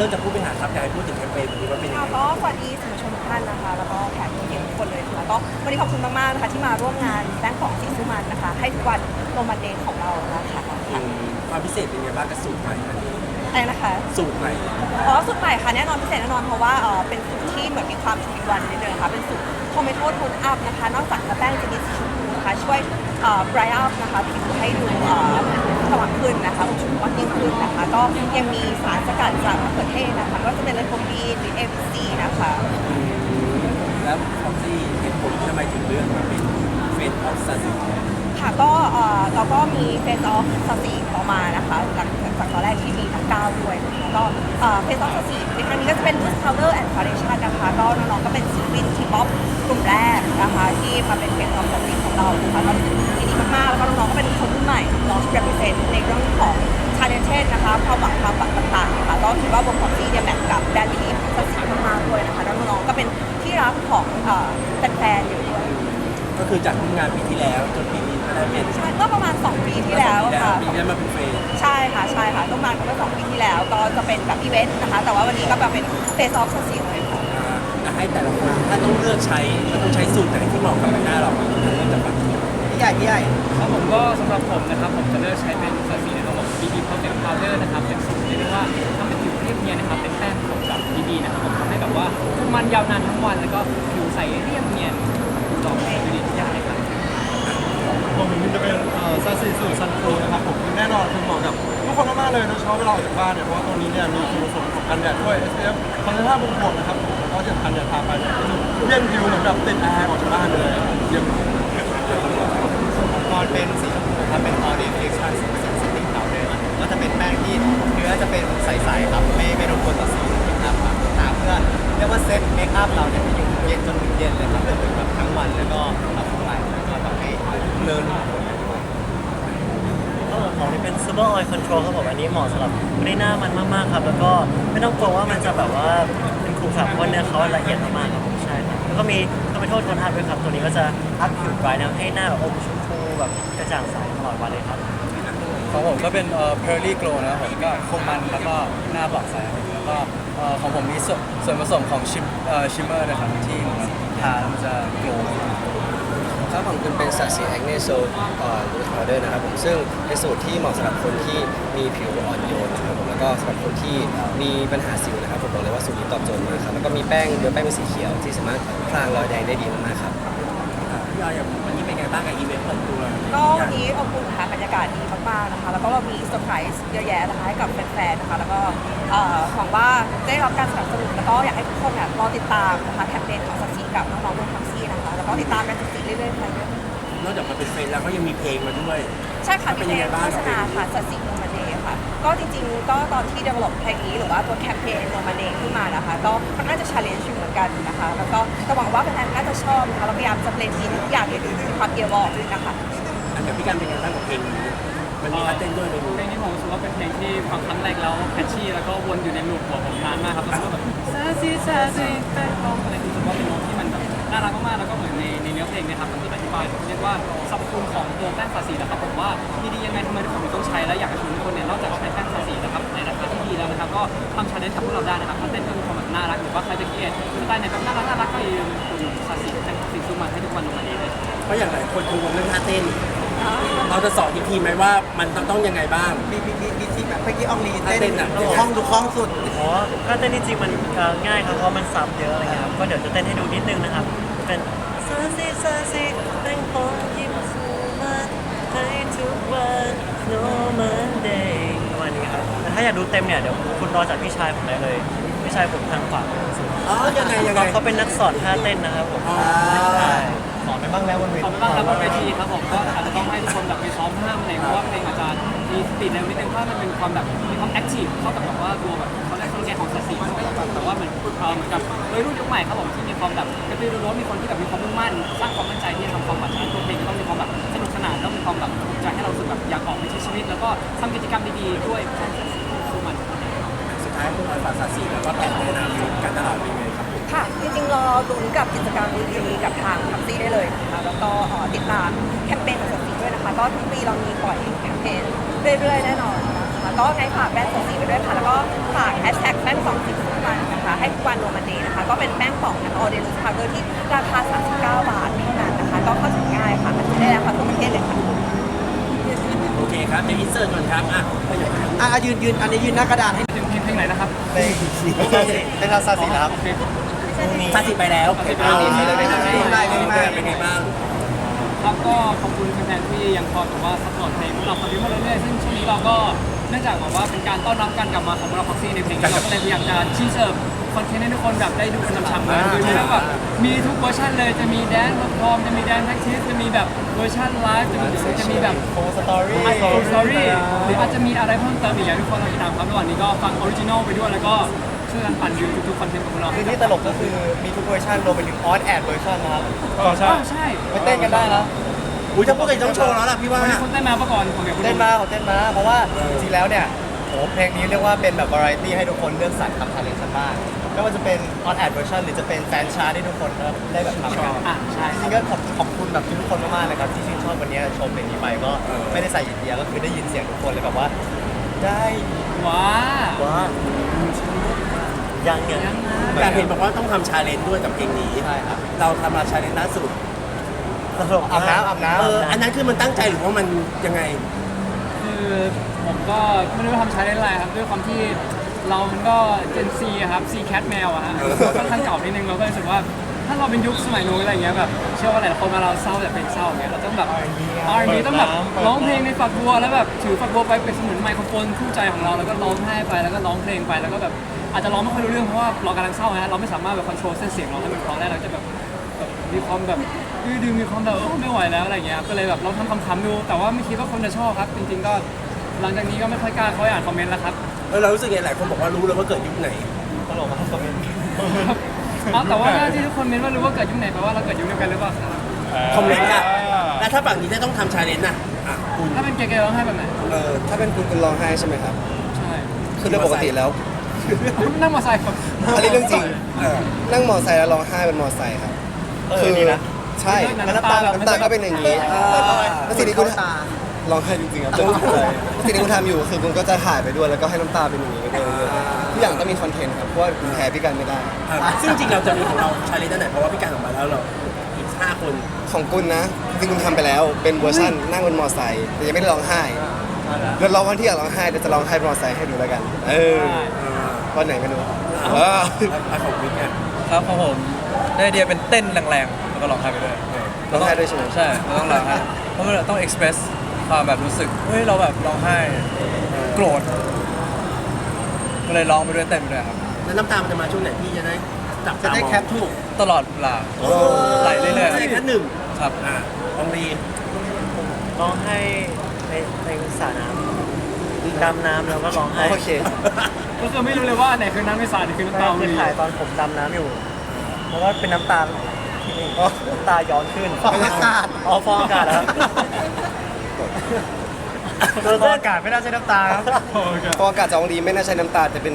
ริ่มจากผู้บริหารครับอยากให้พูดถึงแคมเปญวันนี้ว่าเป็นยังค่ะไงก็สวัสดีสื่อมวลชนทุกท่านนะคะ แล้วก็แขกผู้เกียรติทุกคนเลยค่ะก็วันนี้ขอบคุณมากๆนะคะที่มาร่วมงานแบงค์ของสีสุมันนะคะ ให้ทุกวันโรมันเดย์ของเรานะคะอืมความพิเศษเป็นยังไงบ้างกับสูตรใหม่อันนี้อะไรนะคะ สูตรใหม่อ๋อสูตรใหม่ค่ะแน่นอนพิเศษแน่นอนเพราะว่าเออเป็นสูตรที่เหมือนมีความชูวิวันนิดนึงค่ะเป็นสูตรโทเมโต้โทนอัพนะคะ นอกจากจะแป้งจะมีสีชมพูนะคะช่วยเอ่อ bright up นะคะผิวให้ดูเอ่อ สว่างขึ้นนะคะอมชมพูมากยิ่งขึ้นนะคะ ก็ยังมีสารสกัดจากมะเขือเทศนะคะ ก็จะเป็นไลโคปีนหรือ ABC นะคะ แล้วฟ็อกซี่เหตุผลที่ทำไมถึงเลือกมาเป็นเฟสออฟซันค่ะก็เอ่อเราก็มีเฟสออฟสสีออกมานะคะหลังจากตอนแรกที่มีทั้งเก้าด้วยนะคะก็เฟสออฟสสีในครั้งนี้ก็จะเป็น Loose Powder and Foundation นะคะ ก็น้องๆก็เป็นศิลปินทีป๊อปกลุ่มแรกนะคะ ที่มาเป็นเฟสออฟสสีของเรานะคะก็รู้สึกยินดี มากๆ แล้วก็น้องๆก็เป็นคนรุ่นใหม่น้องที่ represent ในเรื่องของ talented นะคะความหวังความฝันต่างๆนะคะก็คิดว่าวงของซีเนี่ยแมทกับแบรนด์นี้สสีมากๆด้วยนะคะแล้วน้องๆก็เป็นที่รักของเอ่อแฟนๆอยู่ด้วยก็คือจากที่งานปีที่แล้วจนปีนี้ก็ได้เป็นใช่ก็ประมาณ 2 ปีที่แล้วค่ะ ปีนี้มาเป็นเฟสใช่ค่ะใช่ค่ะต้องมาเมื่อสองปีที่แล้ว ก็จะเป็นแบบอีเวนต์นะคะ แต่ว่าวันนี้ก็แบบเป็นเฟสออฟสสีเลยค่ะ อ่าแต่ให้แต่ละคนถ้าต้องเลือกใช้ก็ต้องใช้สูตรไหนที่เหมาะกับใบหน้าเราเริ่มจากฝั่งนี้พี่ ใหญ่พี่ใหญ่ครับผมก็สำหรับผมนะครับผมจะเลือกใช้เป็นสัดสีในระบบ BB Perfect Powder นะครับเป็นสูตรที่เรียกว่าทำให้ผิวเรียบเนียนนะครับเป็นแป้งของแบบ BB นะครับผมทำให้แบบว่าคุมมันยาวนานทั้งวันแล้วก็ผิวใสเรียบเนียนลองดูดีทุกอย่างเลยครับผมจะเป็นซาซิสูซันโคนะครับผมแน่นอนคือเหมาะกับทุกคนมากๆเลยโดยเฉพาะเวลาออกจากบ้านเนี่ยเพราะว่าตัวนี้เนี่ยมีคุณสมบัติของกันแดดด้วย SPF 35บวกบวกนะครับผมแล้วก็จะทันเนี่ยทาไปเนี่ยก็คือเย็นผิวเหมือนแบบติดแอร์ออกจากบ้านเลยเยี่ยมต อนเป็นสีชมพูครับเป็น All Day Collection สีสติ๊กเก่าเลยก็จะเป็นแป้งที่เนื้อจะเป็นใสๆครับไม่ไม่รบกวนต่อสีนะครับทาเพื่อเรียกว่าเซ็ตเมคอัพเราเนี่ยให้อยู่เย็นจนถึงเย็นเลยครับเป็นแบบทั้งวันแล้วก็ทำอะไรแล้วก็ทำให้เลินก็ของที่เป็น Super Oil Control ครับผมอันนี้เหมาะสำหรับคนที่หน้ามันมากๆครับ แล้วก็ไม่ต้องกลัวว่ามันจะแบบว่าเป็นขรุขระเพราะว่าเนื้อเขาละเอียดมากๆครับผมใช่ครับแล้วก็มีทำไมโทษทนอัพด้วยครับ ตัวนี้ก็จะอัพผิวไบรท์นะให้หน้าแบบอมชมพู แบบกระจ่างใสตลอดวันเลยครับ ของผมก็เป็นเอ่อ Pearly Glow นะครับผมก็คมมันแล้วก็หน้าบอดใสครับแล้วก็เอ่อของผมมีส่วนส่วนผสมของชิมเอ่อชิมเมอร์นะครับที่ทาแล้วมันจะ glow ครับผมคุณเป็นสัตว์สีแอคเนโซเอ่อรูทพาวเดอร์นะครับผมซึ่งเป็นสูตรที่เหมาะสำหรับคนที่มีผิวอ่อนโยนนะครับผมแล้วก็สำหรับคนที่มีปัญหาสิวนะครับผมบอกเลยว่าสูตรนี้ตอบโจทย์มากครับแล้วก็มีแป้งเนื้อแป้งเป็นสีเขียวที่สามารถพรางรอยแดงได้ดีมากๆครับอ่าพี่ออยอย่างวันนี้เป็นไง บ้างกับอีเวนต์เปิดตัวก็วันนี้อบอุ่นค่ะบรรยากาศดีมากๆนะคะ แล้วก็เรามีเซอร์ไพรส์เยอะแยะนะคะให้กับแฟนๆนะคะ แล้วก็เอ่อหวังว่าได้รับการสนับสนุนแล้วก็อยากให้ทุกคนเนี่ยรอติดตามนะคะแคมเปญของสัตซีกับน้องๆวงทักซี่นะคะ แล้วก็ติดตามกันสัตซีเรื่อยๆไปเรื่อยนอกจากมาเป็นเฟสแล้วก็ยังมีเพลงมาด้วยๆใช่ค่ะเป็มีนเพยังลไงงบ้างโฆษณาค่ะสัตซีโนมันเดย์ค่ะ ก็จริงๆก็ตอนที่ develop เพลงนี้หรือว่าตัวแคมเปญโนมันเดย์ขึ้นมานะคะ ก็ค่อนข้างจะ challenge อยู่เหมือน กันนะคะ แล้วก็ก็หวังว่าแฟนๆน่าจะชอบนะคะเราพยายามจะเบลนด์อินทุกอย่างให้ดูมีความเอียร์วอลด้วยนะคะอันกับพี่การเป็นไงบ้างกับเพลงนี้มันมีท่าเต้นด้วยในนี้เพลงนี้ผมรู้สึกว่าเป็นเพลงที่ฟังครั้งแรกแล้วแคชชี่แล้วก็วนอยู่ในลูปหัวผมนานมากครับรู้สึกว่าแบบซาซิซาซิแป้งทองอะไรรู้สึกว่าเป็นโน้ตที่มันแบบน่ารักมากๆแล้วก็เหมือนในในเนื้อเพลงเนะครับมันก็อธิบายเรียกว่าสรรพคุณของตัวแป้งฟาสีนะครับผมว่ามีดียังไงทำไมทุกคนถึงต้องใช้และอยากให้ชวนทุกคนเนี่ยนอกจากใช้แป้งฟาสีนะครับในราคาที่ดีแล้วนะครับก็ทำชาเลนจ์กับพวกเราได้นะครับถ้าเต้นเพื่อมีความแบบน่ารักหรือว่าใครจะเกลียดสไตล์ไหนแบบน่ารักน่ารักก็อย่าลืมคุณฟาสีแป้งฟาสีซูมาให้ทุกวันลงมาดีเลยเพราะอย่างหลายคนกังวลเรื่องท่าเต้น เราจะสอนอีกทีไหมว่ามันต้องต้องยังไงบ้าง มีมีมีมีที่แบบเมื่อกี้อองลีเต้เต้นนอะทุกห้องทุกห้องสุด อ๋อถ้าเต้นจริงๆมันเอ่อง่ายครับเพราะมันซับเยอะอะไรเงี้ยครับก็เดี๋ยวจะเต้นให้ดูนิดนึงนะครับเป็นซาซิซาซิแป้งทองยิ้มสูมันให้ทุกวันโนาอยากดูเต็มเนี่ยเดี๋ยวคุณรอจากพี่ชายผมได้เลย พี่ชายผมทางขวาสุดอ๋อยังไงยังไงเขาเป็นนักสอนท่าเต้นนะครับผมอ๋อใช่สอนไปบ้างแล้ววันเวขอบคุณมากครับบนเวทีครับผมก็อาจจะต้องให้ทุกคนแบบไปซ้อมห้ามเพลงเพราะว่าเพลงอาจจะมีสปีดเร็วนิดนึงเพราะมันเป็นความแบบมีความแอคทีฟเข้ากับแบบว่าตัวแบบเขาเรียกคนแก่ของสัตว์สีแต่ว่าเหมือนเอ่อเหมือนกับวัยรุ่นยุคใหม่ครับผมที่มีความแบบกระตือรือร้นมีคนที่แบบมีความมุ่งมั่นสร้างความมั่นใจที่จะทำความฝันฉะนั้นตัวเพลงก็ต้องมีความแบบสนุกสนานต้องมีความแบบภูมิใจให้เรารู้สึกแบบอยากออกไปใช้ชีวิต แล้วก็ทำกิจกรรมดีๆด้วยแฟนสัตว์สีสู้มัน สุด ท้ายคุณออยฝากสาสีแล้วก็แผนในอนาคตการตลาดเป็นไงครับค่ะ จริงๆรอลุ้นกับกิจกรรมดีๆกับทางทักซี่ได้เลยนะคะแล้วก็ติดตามแคมเปญของสัตว์สีด้วยนะคะ ก็ทุกปีเรามีปล่อยแคมเปญเรื่อยๆแน่นอนนะคะก็ไงฝากแป้งสสีไปด้วยค่ะ แล้วก็ฝากแฮชแท็กแป้งสองสิบทุกวันนะคะ ให้ทุกวันโรมันเดย์นะคะ ก็เป็นแป้งป่องออเดลูสพาวเดอร์ที่ราคา 39 บาทเท่านั้นนะคะ ก็เข้าถึงง่ายค่ะมันจะได้แล้วค่ะทั่วประเทศเลยค่ะ คครับเดี๋ยวอินเสิร์ตก่อนครับอะไปไหนครับอะยืนยืนอันนี้ยืนหน้ากระดานให้ถึงเพลงเพลงไหนนะครับเพลงเป็นซาซาสีนะครับโอเคซาสิไปแล้วซาสิไปแล้วอ่าเป็นไงบ้างเป็นไงบ้างครับก็ขอบคุณแฟนๆที่ยังคอยแบบว่าซัพพอร์ตเพลงพวกเราคอนติเนียเรื่อยๆซึ่งช่วงนี้เราก็เนื่องจากแบบว่าเป็นการต้อนรับการกลับมาของเราพ็อกซี่ในเพลงนี้เราก็เลยพยายามจะชี้เสิร์ฟ คอนเทนต์ให้ทุกคนแบบได้ดูกันช้ำๆเลยโดยที่แบบมีทุกเวอร์ชันเลยจะมีแดนซ์พร้อมจะมีแดนซ์แท็กซี่จะมีแบบเวอร์ชันไลฟ์จะมีจะมีแบบโฟสตอรี่ไอโฟนสตอรี่หรืออาจจะมีอะไรเพิ่มเติมอีกอย่างทุกคนเราติดตามครับระหว่างนี้ก็ฟังออริจินอลไปด้วยแล้วก็ช่วยกันปั่นวิวทุกๆคอนเทนต์ของเราคือที่ตลกก็คือมีทุกเวอร์ชันรวมไปถึงออสแอดเวอร์ชันนะครับอ๋อใช่อ้าวใช่ไปเต้นกันได้นะอุ้ยถ้าพูดกันต้องโชว์แล้วล่ะพี่ว่าวันนี้คุณเต้นมาปะก่อนของเดี๋ยวคุณเต้นมาผมเต้นมาเพราะว่าจริงๆแล้วเนี่ยโหเพลงนี้เรียกว่าเป็นแบบวาไรตี้ให้ทุกคนเลือกสรรทำทาเลนต์บ้าง ไม่ว่าจะเป็นออนแอดเวอร์ชันหรือจะเป็นแฟนชาร์ที่ทุกคนได้แบบทำกันอะใช่จริงๆก็ขอบขอบคุณแบบทุกคนมากๆเลยครับที่ชื่นชอบวันนี้ชมเพลงนี้ไปก็ไม่ได้ใส่ยินเดียก็คือได้ยินเสียงทุกคนเลยแบบว่า ได้ว้าว่ายังเนี่ยยังไงอยากเห็นบอกว่าต้องทำชาเลนจ์ด้วยกับเพลงนี้ ใช่ครับเราทำมาชาเลนจ์ล่าสุดอาบน้ำอาบน้ำเอออันนั้นคือมันตั้งใจหรือว่ามันยังไง คือผมก็ไม่รู้ว่าทำใช้ได้อะไรครับด้วยความที่ เรามันก็เจนซีครับซีแคทแมวอะฮะค่อนข้างเก่านิดนึงเราก็รู้สึกว่า ถ้าเราเป็นยุคสมัยนู้นอะไรเงี้ยแบบเชื่อว่าหลายคนมาเราเศร้าแต่เพลงเศร้าอย่างเงี้ยเราต้องแบบ R&B ต้องแบบร้องเพลงในฝักบัวแล้วแบบถือฝักบัวไปเป็นสมือนไมโครโฟนคู่ใจของเราแล้วก็ร้องไห้ไปแล้วก็ร้องเพลงไปแล้วก็แบบอาจจะร้องไม่ค่อยรู้เรื่องเพราะว่าเรากำลังเศร้านะเราไม่สามารถแบบคอนโทรลเส้นเสียงเราให้มันเพราะได้เราจะแบบแบบมีความแบบดื้อดึงมีความแบบเออไม่ไหวแล้วอะไรเงี้ยก็เลยแบบเราทำคำๆดู แต่ว่าไม่คิดว่าคนจะชอบครับ จริงๆก็หลังจากนี้ก็ไม่ค่อยกล้าเขาอ่านคอมเมนต์แล้วครับ เออเรารู้สึกไงหลายคนบอกว่ารู้เลยว่าเกิดยุคไหนตลกมากคอมเมนต์เอาแต่ว่าหน้าที่ทุกคนเมนว่ารู้ว่าเกิดยุคไหนแปลว่าเราเกิดยุคเดียวกันหรือเปล่าครับคอมเมนต์อะแล้วถ้าฝั่งนี้ได้ต้องทำชาเลนจ์น่ะอะคุณถ้าเป็นเกย์ๆร้องไห้แบบไหนเออถ้าเป็นคุณคุณร้องไห้ใช่ไหมครับใช่คือโดยปกติแล้วนั่งมอเตอร์ไซค์ครับอันนี้เรื่องจริงเออนั่งมอไซค์แล้วร้องไห้เป็นมอไซค์ครับเออดีนะใช่น้ำตาแบบน้ำตาก็เป็นอย่างนี้แล้วสิ่งที่คุณ ร้องไห้จริงๆครับจนจิตใจแล้วสิ่งที่คุณทำอยู่คือคุณก็จะถ่ายไปด้วยแล้วก็ให้น้ำตาเป็นอย่างนี้ไปด้วยทุกอย่างต้องมีคอนเทนต์ครับเพราะว่าคุณแพ้พี่กันไม่ได้อะซึ่งจริงเราจะมีของเราชาเลนจ์นั่นแหละเพราะว่าพี่การออกมาแล้วเราอีกห้าคนของคุณนะจริงๆคุณทำไปแล้วเป็นเวอร์ชันนั่งบนมอไซค์แต่ยังไม่ได้ร้องไห้เดี๋ยวรอวันที่อยากร้องไห้เดี๋ยวจะร้องไห้บนมอไซค์ให้ดูแล้วกัน เออวันไหนไม่รู้เออเอาของวิกอะครับของผมได้ไอเดียเป็นเต้นแรงๆแล้วก็ร้องไห้ไปด้วยร้องไห้ด้วยใช่ไหมใช่เราต้องร้องไห้เพราะมันต้อง express ความแบบรู้สึกเฮ้ยเราแบบร้องไห้โกรธก็เลยร้องไปด้วยเต้นไปด้วยครับ แล้วน้ำตามันจะมาช่วงไหนพี่จะได้จับจะตาได้มองแคปถูกตลอดเวลา ไหลเรื่อยใช่แค่หนึ่งๆครับอะลองดีร้องให้ในในสระน้ำดำน้ำแล้วก็ร้องไห้โอเคก็คือไม่รู้เลยว่าอันไหนคือน้ำไม่สาดหรือคือน้ำตาคือลีถ่ายตอนผมดำน้ำอยู่แล้วก็เป็นน้ำตาที่นี่น้ำตาย้อนขึ้น ฟองอากาศ อ๋อฟองอากาศนะครับ ฟองอากาศไม่น่าใช่น้ำตาครับพออากาศจะออกดีไม่น่าใช้น้ำตาแต่เป็น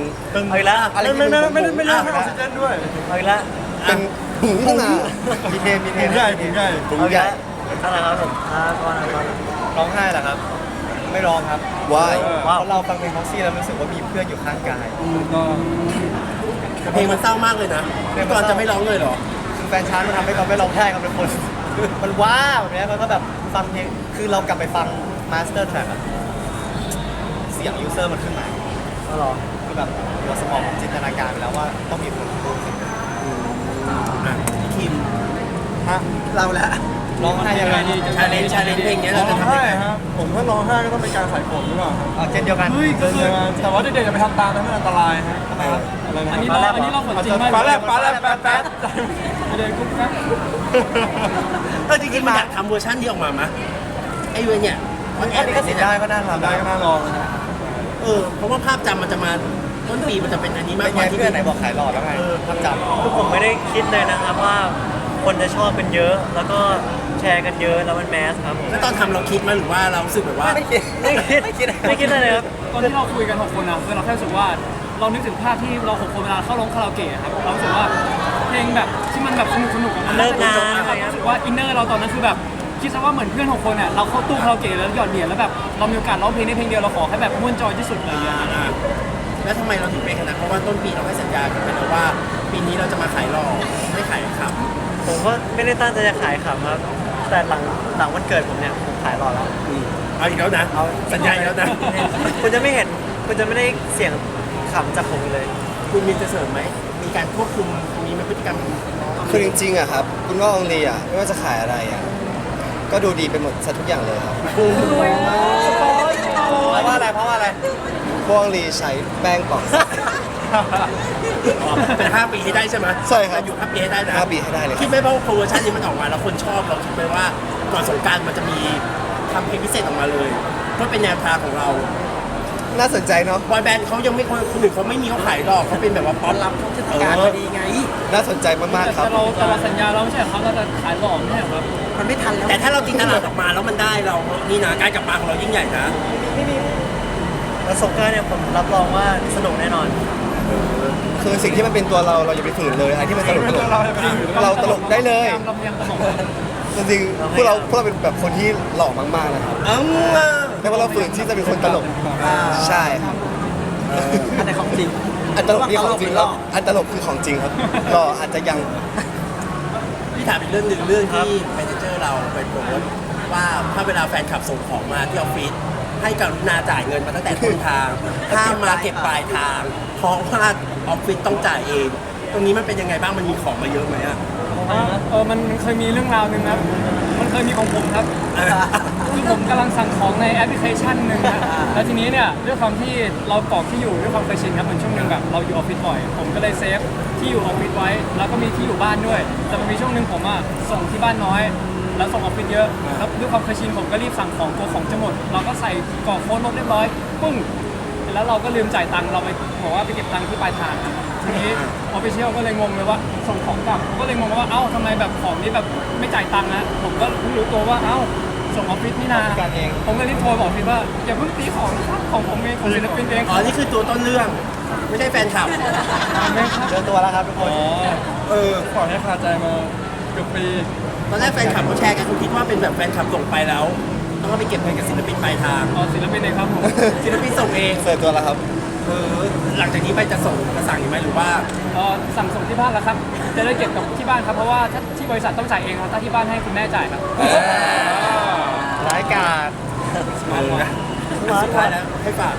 เอาอีกแล้วอะไรไม่ที่ไม่เป็นไม่ไม่ไม่เลือกให้ออกซิเจนด้วยเอาอีกแล้วเป็นบุ๋งขึ้นมา มีเทมมีเทถุมงใหญ่ถุงใหญ่บุ๋งเอาอีกใหญ่ แล้วอะไรครับผมอ่าก่อนก่อน ร้องไห้เหรอครับ ไม่ร้องครับวายเพราะเราฟังเพลงพ็อกซี่แล้วรู้สึกว่ามีเพื่อนอยู่ข้างกายเพลงมันเศร้ามากเลยนะพี่กรณ์จะไม่ร้องเลยเหรอ คือแฟนชาร์ตมันทำให้เราไม่ร้องไห้ครับทุกคน มันว้าวแบบเนี้ยมันก็แบบ ฟังเพลงคือเรากลับไปฟังมาสเตอร์แทร็กเสียงยูเซอร์มันขึ้นมาเอาเหรอคือแบบหัวสมองจินตนาการไปแล้วว่าต้องมีคนพูดสิ่งนี้อะพี่คิมฮะเราละร้องไห้ยังไงชาเลนจ์ชาเลนจ์เพลงเนี้ยร้เราองจะทำไห้ยังไงครับผมถ้าร้องไห้ก็ต้องเป็นการใส่ผมหรือเปล่าครับอ๋อเช่นเดียวกัน เฮ้ยก็คือแต่ว่าเด็กๆอย่าไปทำตามนะมันอันตรายฮะอะไรนะอันนี้เราอันนี้เราเหมือนจริงมากปลาแลบปลาแลบแป๊ดแป๊ดเดินกุ๊กกั๊ก เออจริงๆมันอยากทำเวอร์ชันนี้ออกมาไหมไอ้เวรเนี่ยมันแออับนนี้ก็เสียดายก็น่าทำได้ก็น่าลองนะฮะเออเพราะว่าภาพจำมันจะมาต้นปีมันจะเป็นอันนี้มากเป็นกไงว่าที่เพื่อนไหนบอกขายหลอดแล้วไงภาพจำคือผมไม่ได้คิดเลยนะครับว่าคนจะชอบกันเยอะ แล้วก็แชร์กันเยอะแล้วมันแมสครับผมแล้วตอนทำเราคิดไหมหรือว่าเรารู้สึกแบบว่าไม่คิดไม่คิดไม่คิดไม่คิดเลยครับ ตอนที่เราคุยกันหกคนนะคือเราแค่รู้สึกว่าเรานึกถึงภาพที่เราหกคนเวลาเข้าร้องคาราโอเกะครับเรารู้สึกว่าเพลงแบบที่ มันแบบสนุกสนุกๆอะมันเลิกงานอะไรเงี้ยรู้สึกว่าอินเนอร์เราตอนนั้นคือแบบคิดซะว่าเหมือนเพื่อนหกคนเนี่ยเราเข้าตู้คาราโอเกะแล้วหยอดเหรียญแล้วแบบเรามีโอกาสร้องเพลงในเพลงเดียวเราขอให้แบบม่วนจอยที่สุดอะไรอย่างเงี้ยอ่าแล้วทำไมเราถึงเป็นขนาดเพราะว่าต้นปีเราให้สัญญากันไปแล้วว่า ปีนี้เราจะมาขายหล่อไม่ขายขำผมก็ไม่ได้ตั้งใจจะขายขำครับ แต่หลังหลังวันเกิดผมเนี่ยผมขายรอแล้วเอาอีกแล้วนะเอาสัญญาอีกแล้วนะคุณจะไม่เห็นคุณจะไม่ได้เสียงขำจากผมอีกเลย คุณมีจะเสริมไหมมีการควบคุมตรงนี้ไหมพฤติกรรม คือจริงๆอะครับ คุณว่าองลีอะไม่ว่าจะขายอะไรอะก็ดูดีไปหมดซะทุกอย่างเลยครับเพราะว่าอะไรเพราะว่าอะไรพวกองลีใช้แป้งปอกใสอ๋อเป็น5ปีให้ได้ใช่ไหมใช่ครับจะอยู่5ปีให้ได้นะห้าปีให้ได้เลยคิดไหมว่าโปรโมชั่นนี้มันออกมาแล้วคนชอบเราคิดไหมว่าก่อนสงกรารมันจะมีทำเพลงพิเศษออกมาเลยเพื่อเป็นแนวทางของเรา น่าสนใจเนาะบอยแบนด์เขายังไม่คนคนอื่นเขาไม่มีเขาขายหรอกเขาเป็นแบบว่าป๊อปรับเทศกาลพอดีไง น่าสนใจมากๆครับแต่เราแต่เราสัญญาเราไม่ใช่เหรอครับเราจะขายหล่อไม่ใช่เหรอครับมันไม่ทันแล้วแต่ถ้าเราตีตลาดออกมาแล้วมันได้เรานี่นะการกลับมาของเรายิ่งใหญ่นะแล้วสงกรารเนี่ยผมรับรองว่าสนุกแน่นอนคือสิ่งที่มันเป็นตัวเราเราอย่าไปฝืนเลยอะไรที่มันตลกตลกเราอย่าไปฝืนเราตลกได้เลยเราพยายามตลกจริงๆพวกเราพวกเราเป็นแบบคนที่หล่อมากๆนะครับ เอ้าแต่ว่าเราฝืนที่จะเป็นคนตลกใช่ครับ อันไหนของจริงอันตลกนี่ของจริงครับอันตลกคือของจริงครับหล่ออาจจะยังพี่ถามอีกเรื่องหนึ่งเรื่องที่แมเนเจอร์เราไปโพสต์ว่าถ้าเวลาแฟนคลับส่งของมาที่ออฟฟิศให้กรุณาจ่ายเงินมาตั้งแต่ต้นทางห้ามมาเก็บปลายทางเพราะว่าออฟฟิศต้องจ่ายเอง ตรงนี้มันเป็นยังไงบ้างมันมีของมาเยอะไหมอะ เออมันมันเคยมีเรื่องราวหนึ่งครับ มันเคยมีของผมครับคือผมกำลังสั่งของในแอปพลิเคชันหนึ่งนะแล้วทีนี้เนี่ยด้วยความที่เรากรอกที่อยู่ด้วยความเคยชินครับเหมือนช่วงหนึ่งแบบเราอยู่ออฟฟิศบ่อย ผมก็เลยเซฟที่อยู่ออฟฟิศไว้ แล้วก็มีที่อยู่บ้านด้วย แต่มันมีช่วงหนึ่งผมอะส่งที่บ้านน้อย แล้วส่งออฟฟิศเยอะแล้วด้วยความเคยชินผมก็รีบสั่งของตัวของจะหมด เราก็ใส่กรอกโค้ดลบเรียบร้อยปึ้งแล้วเราก็ลืมจ่ายตังค์เราไปบอกว่าไปเก็บตังค์ที่ปลายทางครับ ทีนี้ออฟฟิเชียลก็เลยงงเลยว่าส่งของกลับก็เลยงงว่าเอ้าทำไมแบบของนี้แบบไม่จ่ายตังค์นะผมก็เพิ่งรู้ตัวว่าเอ้าส่งออฟฟิศนี่นาการเอง ผมก็รีบโทรบอกพี่ว่าอย่าเพิ่งตีของนะครับของผมเองของศิลปินเองอ๋อ นี่คือตัวต้นเรื่อง ไม่ใช่แฟนคลับไม่ครับเจอตัวแล้วครับทุกคนอ๋อเออปล่อยให้คาใจมาเกือบปี ตอนแรกแฟนคลับเขาแชร์กันคุณคิดว่าเป็นแบบแฟนคลับส่งไปแล้ว ต้องเอาไปเก็บเงินกับศิลปินปลายทาง อ๋อศิลปินเองครับผมศิลปินส่งเองเสิร์ฟตัวแล้วครับ เออหลังจากนี้ไปจะส่งจะสั่งอีกไหมหรือว่าเอ่อสั่งส่งที่บ้านแล้วครับจะได้เก็บกับที่บ้านครับเพราะว่าถ้าที่บริษัทต้องจ่ายเองครับถ้าที่บ้านให้คุณแม่จ่ายครับ ร้ายกาจเออนะสุดท้ายแล้วให้ฝาก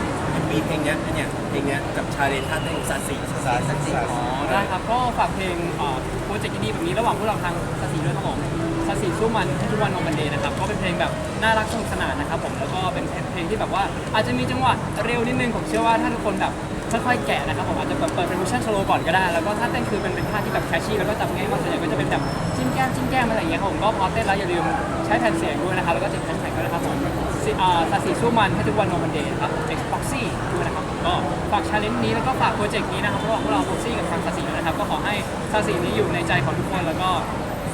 มีเพลงเนี้ยอันเนี้ยเพลงเนี้ยกับชาเลนท่าเต้นสาสีสาสีอ๋อได้ครับก็ฝากเพลงโปรเจกต์ดีๆแบบนี้ระหว่างพวกเราทางสาสีด้วยครับผม สาสีสู้มันทุกวันวันมันเดย์นะครับ ก็เป็นเพลงแบบน่ารักสนุกสนานนะครับผม แล้วก็เป็นเพลงที่แบบว่าอาจจะมีจังหวะเร็วนิดนึง ผมเชื่อว่าถ้าทุกคนแบบค่อยๆแกะนะครับผมอาจจะแบบเปิดเป็นเวอร์ชันโซโลก่อนก็ได้ แล้วก็ถ้าเต้นคือเป็นเป็นท่าที่แบบแคชชี่แล้วก็จำง่ายมากส่วนใหญ่ก็จะเป็นแบบจิ้มแก้มจิ้มแก้มอะไรอย่างเงี้ยครับผมก็พอเต้นแล้วอย่าลืมใช้แผ่นเสียงด้วยนะครับแล้วก็ติดแฮชแท็กด้วยนะครับผมสิอ่าสาสีสู้มันให้ทุกวันวันมันเดย์ครับ Xboxy ด้วยนะครับก็ฝากชาเลนจ์นี้แล้วก็ฝากโปรเจกต์นี้นะครับเพราะว่าพวกเรา Foxy กับทางสาสีนะครับก็ขอให้สาสีนี้อยู่ในใจของทุกคนแล้วก็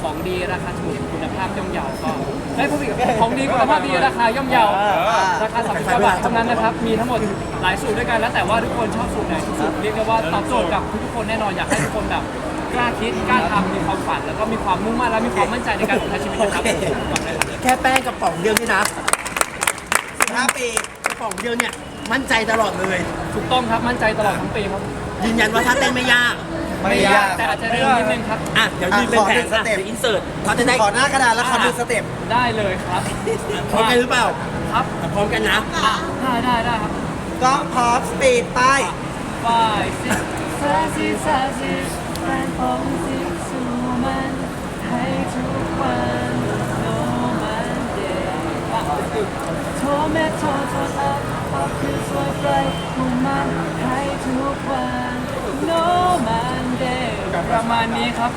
ของดีราคาถูกคุณภาพย่อมเยาก็ได้พูดอีกของดีคุณภาพดีราคาย่อมเยาราคา39บาทเท่านั้นนะครับมีทั้งหมดหลายสูตรด้วยกันแล้วแต่ว่าทุกคนชอบสูตรไหนที่สุดเรียกได้ว่าตอบโจทย์กับทุกๆคนแน่นอนอยากให้ทุกคนแบบกล้าคิดกล้าทำมีความฝันแล้วก็มีความมุ่งมั่นและมีความมั่นใจในการดำเนินชีวิตนะครับผมบอกเลยครับแค่แป้งกระป๋องเดียวนี่นะ15ปีกระป๋องเดียวเนี่ยมั่นใจตลอดเลย ถูกต้องครับมั่นใจตลอดทั้งปีครับยืนยันว่าถ้าเต้นไม่ยาก ไม่ยาก แต่อาจจะเร็วนิดนึงครับ อะ เดี๋ยวยืนเป็นแผนอะเดี๋ยวอินเสิร์ตเขาจะได้ ขอหน้ากระดาษแล้วขอดูสเต็ปได้เลยครับพร้อมกันหรือเปล่า ครับพร้อมกันนะได้ได้ได้ครับก็พร้อมสปีดไป five six ซาซิซาซิแฟนผมสิสู้มันให้ทุกวัน no man day โทรแม่โทรโทรอัพอัพคือสวยไฟมุ่งมันให้ทุกวัน no man day ประมาณนี้ครับ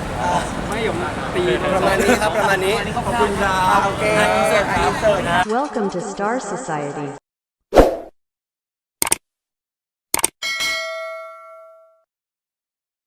ไม่หยงตีประมาณนี้ครับ ประมาณนี้ขอบคุณครับโอเคอินเสิร์ตอินเสิร์ตนะ Welcome to Star Society.